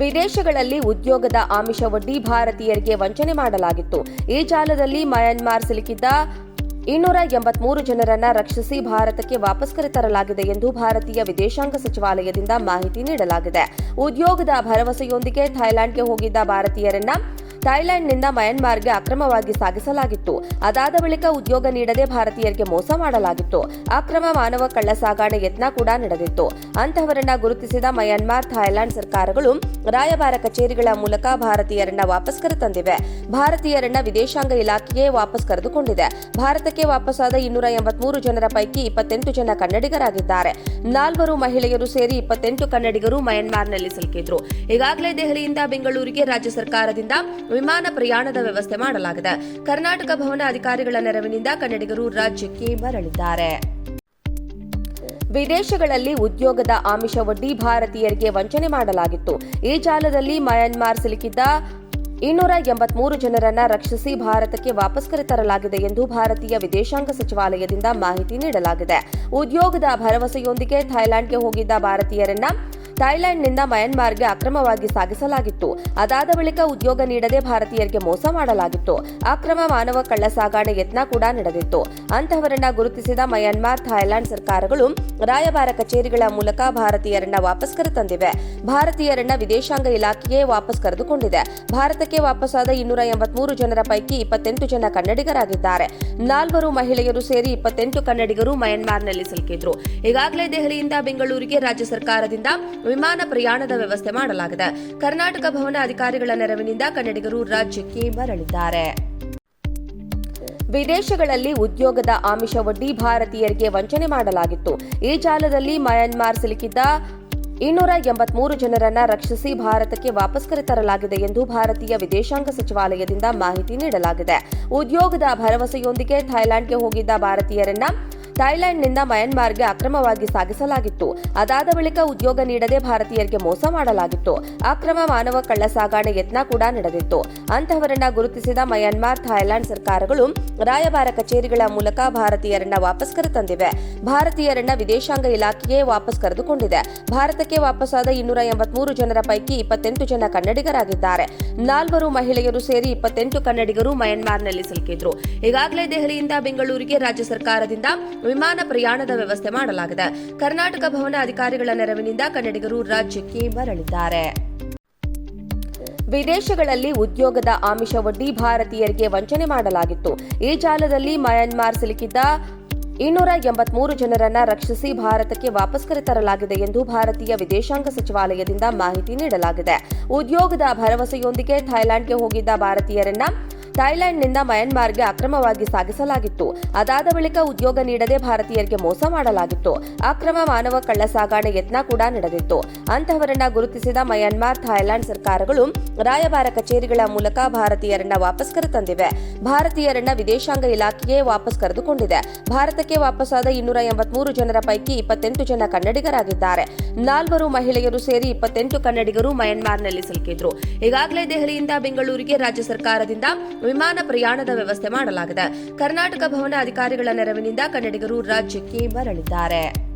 ವಿದೇಶಗಳಲ್ಲಿ ಉದ್ಯೋಗದ ಆಮಿಷವೊಡ್ಡಿ ಭಾರತೀಯರಿಗೆ ವಂಚನೆ ಮಾಡಲಾಗಿತ್ತು. ಈ ಜಾಲದಲ್ಲಿ ಮಯನ್ಮಾರ್ ಸಿಲುಕಿದ್ದ ಇನ್ನೂರ ಎಂಬತ್ಮೂರು ಜನರನ್ನ ರಕ್ಷಿಸಿ ಭಾರತಕ್ಕೆ ವಾಪಸ್ ಕರೆತರಲಾಗಿದೆ ಎಂದು ಭಾರತೀಯ ವಿದೇಶಾಂಗ ಸಚಿವಾಲಯದಿಂದ ಮಾಹಿತಿ ನೀಡಲಾಗಿದೆ. ಉದ್ಯೋಗದ ಭರವಸೆಯೊಂದಿಗೆ ಥೈಲ್ಯಾಂಡ್ಗೆ ಹೋಗಿದ್ದ ಭಾರತೀಯರನ್ನ ಥೈಲ್ಯಾಂಡ್ನಿಂದ ಮಯನ್ಮಾರ್ಗೆ ಅಕ್ರಮವಾಗಿ ಸಾಗಿಸಲಾಗಿತ್ತು. ಅದಾದ ಬಳಿಕ ಉದ್ಯೋಗ ನೀಡದೆ ಭಾರತೀಯರಿಗೆ ಮೋಸ ಮಾಡಲಾಗಿತ್ತು. ಅಕ್ರಮ ಮಾನವ ಕಳ್ಳ ಸಾಗಾಣೆ ಯತ್ನ ಕೂಡ ನಡೆದಿತ್ತು. ಅಂತಹವರನ್ನ ಗುರುತಿಸಿದ ಮಯನ್ಮಾರ್, ಥಾಯ್ಲೆಂಡ್ ಸರ್ಕಾರಗಳು ರಾಯಭಾರ ಕಚೇರಿಗಳ ಮೂಲಕ ಭಾರತೀಯರನ್ನ ವಾಪಸ್ ಕರೆತಂದಿವೆ. ಭಾರತೀಯರನ್ನ ವಿದೇಶಾಂಗ ಇಲಾಖೆಗೆ ವಾಪಸ್ ಕರೆದುಕೊಂಡಿದೆ. ಭಾರತಕ್ಕೆ ವಾಪಸ್ಸಾದ ಇನ್ನೂರ ಎಂಬತ್ಮೂರು ಜನರ ಪೈಕಿ ಇಪ್ಪತ್ತೆಂಟು ಜನ ಕನ್ನಡಿಗರಾಗಿದ್ದಾರೆ. ನಾಲ್ವರು ಮಹಿಳೆಯರು ಸೇರಿ ಇಪ್ಪತ್ತೆಂಟು ಕನ್ನಡಿಗರು ಮಯನ್ಮಾರ್ನಲ್ಲಿ ಸಿಲುಕಿದ್ರು. ಈಗಾಗಲೇ ದೆಹಲಿಯಿಂದ ಬೆಂಗಳೂರಿಗೆ ರಾಜ್ಯ ಸರ್ಕಾರದಿಂದ ವಿಮಾನ ಪ್ರಯಾಣದ ವ್ಯವಸ್ಥೆ ಮಾಡಲಾಗಿದೆ. ಕರ್ನಾಟಕ ಭವನ ಅಧಿಕಾರಿಗಳ ನೆರವಿನಿಂದ ಕನ್ನಡಿಗರು ರಾಜ್ಯಕ್ಕೆ ಮರಳಿದ್ದಾರೆ. ವಿದೇಶಗಳಲ್ಲಿ ಉದ್ಯೋಗದ ಆಮಿಷವೊಡ್ಡಿ ಭಾರತೀಯರಿಗೆ ವಂಚನೆ ಮಾಡಲಾಗಿತ್ತು. ಈ ಜಾಲದಲ್ಲಿ ಮಯನ್ಮಾರ್ ಸಿಲುಕಿದ್ದ ಇನ್ನೂರ ಎಂಬತ್ಮೂರು ಜನರನ್ನ ರಕ್ಷಿಸಿ ಭಾರತಕ್ಕೆ ವಾಪಸ್ ಕರೆತರಲಾಗಿದೆ ಎಂದು ಭಾರತೀಯ ವಿದೇಶಾಂಗ ಸಚಿವಾಲಯದಿಂದ ಮಾಹಿತಿ ನೀಡಲಾಗಿದೆ. ಉದ್ಯೋಗದ ಭರವಸೆಯೊಂದಿಗೆ ಥೈಲ್ಯಾಂಡ್ಗೆ ಹೋಗಿದ್ದ ಭಾರತೀಯರನ್ನ ಥೈಲ್ಯಾಂಡ್ನಿಂದ ಮಯನ್ಮಾರ್ಗೆ ಅಕ್ರಮವಾಗಿ ಸಾಗಿಸಲಾಗಿತ್ತು. ಅದಾದ ಬಳಿಕ ಉದ್ಯೋಗ ನೀಡದೆ ಭಾರತೀಯರಿಗೆ ಮೋಸ ಮಾಡಲಾಗಿತ್ತು. ಅಕ್ರಮ ಮಾನವ ಕಳ್ಳ ಸಾಗಾಣೆ ಯತ್ನ ಕೂಡ ನಡೆದಿತ್ತು. ಅಂತಹವರನ್ನ ಗುರುತಿಸಿದ ಮಯನ್ಮಾರ್, ಥಾಯ್ಲೆಂಡ್ ಸರ್ಕಾರಗಳು ರಾಯಭಾರ ಕಚೇರಿಗಳ ಮೂಲಕ ಭಾರತೀಯರನ್ನ ವಾಪಸ್ ಕರೆತಂದಿವೆ. ಭಾರತೀಯರನ್ನ ವಿದೇಶಾಂಗ ಇಲಾಖೆಯೇ ವಾಪಸ್ ಕರೆದುಕೊಂಡಿದೆ. ಭಾರತಕ್ಕೆ ವಾಪಸ್ಸಾದ ಇನ್ನೂರ ಎಂಬತ್ಮೂರು ಜನರ ಪೈಕಿ ಇಪ್ಪತ್ತೆಂಟು ಜನ ಕನ್ನಡಿಗರಾಗಿದ್ದಾರೆ. ನಾಲ್ವರು ಮಹಿಳೆಯರು ಸೇರಿ ಇಪ್ಪತ್ತೆಂಟು ಕನ್ನಡಿಗರು ಮಯನ್ಮಾರ್ನಲ್ಲಿ ಸಿಲುಕಿದ್ರು. ಈಗಾಗಲೇ ದೆಹಲಿಯಿಂದ ಬೆಂಗಳೂರಿಗೆ ರಾಜ್ಯ ಸರ್ಕಾರದಿಂದ ವಿಮಾನ ಪ್ರಯಾಣದ ವ್ಯವಸ್ಥೆ ಮಾಡಲಾಗಿದೆ. ಕರ್ನಾಟಕ ಭವನ ಅಧಿಕಾರಿಗಳ ನೆರವಿನಿಂದ ಕನ್ನಡಿಗರು ರಾಜ್ಯಕ್ಕೆ ಮರಳಿದ್ದಾರೆ. ವಿದೇಶಗಳಲ್ಲಿ ಉದ್ಯೋಗದ ಆಮಿಷವೊಡ್ಡಿ ಭಾರತೀಯರಿಗೆ ವಂಚನೆ ಮಾಡಲಾಗಿತ್ತು. ಈ ಜಾಲದಲ್ಲಿ ಮಯನ್ಮಾರ್ ಸಿಲುಕಿದ್ದ ಇನ್ನೂರ ಎಂಬತ್ಮೂರು ಜನರನ್ನ ರಕ್ಷಿಸಿ ಭಾರತಕ್ಕೆ ವಾಪಸ್ ಕರೆತರಲಾಗಿದೆ ಎಂದು ಭಾರತೀಯ ವಿದೇಶಾಂಗ ಸಚಿವಾಲಯದಿಂದ ಮಾಹಿತಿ ನೀಡಲಾಗಿದೆ. ಉದ್ಯೋಗದ ಭರವಸೆಯೊಂದಿಗೆ ಥೈಲ್ಯಾಂಡ್ಗೆ ಹೋಗಿದ್ದ ಭಾರತೀಯರನ್ನ ಥೈಲ್ಯಾಂಡ್ನಿಂದ ಮಯನ್ಮಾರ್ಗೆ ಅಕ್ರಮವಾಗಿ ಸಾಗಿಸಲಾಗಿತ್ತು. ಅದಾದ ಬಳಿಕ ಉದ್ಯೋಗ ನೀಡದೆ ಭಾರತೀಯರಿಗೆ ಮೋಸ ಮಾಡಲಾಗಿತ್ತು. ಅಕ್ರಮ ಮಾನವ ಕಳ್ಳ ಸಾಗಾಣೆ ಯತ್ನ ಕೂಡ ನಡೆದಿತ್ತು. ಅಂತಹವರನ್ನ ಗುರುತಿಸಿದ ಮಯನ್ಮಾರ್, ಥಾಯ್ಲೆಂಡ್ ಸರ್ಕಾರಗಳು ರಾಯಭಾರ ಕಚೇರಿಗಳ ಮೂಲಕ ಭಾರತೀಯರನ್ನ ವಾಪಸ್ ಕರೆತಂದಿವೆ. ಭಾರತೀಯರನ್ನ ವಿದೇಶಾಂಗ ಇಲಾಖೆಗೆ ವಾಪಸ್ ಕರೆದುಕೊಂಡಿದೆ. ಭಾರತಕ್ಕೆ ವಾಪಸ್ಸಾದ ಇನ್ನೂರ ಎಂಬತ್ಮೂರು ಜನರ ಪೈಕಿ ಇಪ್ಪತ್ತೆಂಟು ಜನ ಕನ್ನಡಿಗರಾಗಿದ್ದಾರೆ. ನಾಲ್ವರು ಮಹಿಳೆಯರು ಸೇರಿ ಇಪ್ಪತ್ತೆಂಟು ಕನ್ನಡಿಗರು ಮಯನ್ಮಾರ್ನಲ್ಲಿ ಸಿಲುಕಿದ್ರು. ಈಗಾಗಲೇ ದೆಹಲಿಯಿಂದ ಬೆಂಗಳೂರಿಗೆ ರಾಜ್ಯ ಸರ್ಕಾರದಿಂದ ವಿಮಾನ ಪ್ರಯಾಣದ ವ್ಯವಸ್ಥೆ ಮಾಡಲಾಗಿದೆ. ಕರ್ನಾಟಕ ಭವನ ಅಧಿಕಾರಿಗಳ ನೆರವಿನಿಂದ ಕನ್ನಡಿಗರು ರಾಜ್ಯಕ್ಕೆ ಮರಳಿದ್ದಾರೆ. ವಿದೇಶಗಳಲ್ಲಿ ಉದ್ಯೋಗದ ಆಮಿಷವೊಡ್ಡಿ ಭಾರತೀಯರಿಗೆ ವಂಚನೆ ಮಾಡಲಾಗಿತ್ತು. ಈ ಜಾಲದಲ್ಲಿ ಮಯನ್ಮಾರ್ ಸಿಲುಕಿದ್ದ ಇನ್ನೂರ ಎಂಬತ್ಮೂರು ಜನರನ್ನ ರಕ್ಷಿಸಿ ಭಾರತಕ್ಕೆ ವಾಪಸ್ ಕರೆತರಲಾಗಿದೆ ಎಂದು ಭಾರತೀಯ ವಿದೇಶಾಂಗ ಸಚಿವಾಲಯದಿಂದ ಮಾಹಿತಿ ನೀಡಲಾಗಿದೆ. ಉದ್ಯೋಗದ ಭರವಸೆಯೊಂದಿಗೆ ಥೈಲ್ಯಾಂಡ್ಗೆ ಹೋಗಿದ್ದ ಭಾರತೀಯರನ್ನ ಥೈಲ್ಯಾಂಡ್ನಿಂದ ಮಯನ್ಮಾರ್ಗೆ ಅಕ್ರಮವಾಗಿ ಸಾಗಿಸಲಾಗಿತ್ತು. ಅದಾದ ಬಳಿಕ ಉದ್ಯೋಗ ನೀಡದೆ ಭಾರತೀಯರಿಗೆ ಮೋಸ ಮಾಡಲಾಗಿತ್ತು. ಅಕ್ರಮ ಮಾನವ ಕಳ್ಳ ಸಾಗಾಣೆ ಯತ್ನ ಕೂಡ ನಡೆದಿತ್ತು. ಅಂತಹವರನ್ನ ಗುರುತಿಸಿದ ಮಯನ್ಮಾರ್, ಥಾಯ್ಲೆಂಡ್ ಸರ್ಕಾರಗಳು ರಾಯಭಾರ ಕಚೇರಿಗಳ ಮೂಲಕ ಭಾರತೀಯರನ್ನ ವಾಪಸ್ ಕರೆತಂದಿವೆ. ಭಾರತೀಯರನ್ನ ವಿದೇಶಾಂಗ ಇಲಾಖೆಗೆ ವಾಪಸ್ ಕರೆದುಕೊಂಡಿದೆ. ಭಾರತಕ್ಕೆ ವಾಪಸ್ಸಾದ ಇನ್ನೂರ ಎಂಬತ್ಮೂರು ಜನರ ಪೈಕಿ ಇಪ್ಪತ್ತೆಂಟು ಜನ ಕನ್ನಡಿಗರಾಗಿದ್ದಾರೆ. ನಾಲ್ವರು ಮಹಿಳೆಯರು ಸೇರಿ ಇಪ್ಪತ್ತೆಂಟು ಕನ್ನಡಿಗರು ಮಯನ್ಮಾರ್ನಲ್ಲಿ ಸಿಲುಕಿದ್ರು. ಈಗಾಗಲೇ ದೆಹಲಿಯಿಂದ ಬೆಂಗಳೂರಿಗೆ ರಾಜ್ಯ ಸರ್ಕಾರದಿಂದ ವಿಮಾನ ಪ್ರಯಾಣದ ವ್ಯವಸ್ಥೆ ಮಾಡಲಾಗಿದೆ. ಕರ್ನಾಟಕ ಭವನ ಅಧಿಕಾರಿಗಳ ನೆರವಿನಿಂದ ಕನ್ನಡಿಗರು ರಾಜ್ಯಕ್ಕೆ ಮರಳಿದ್ದಾರೆ.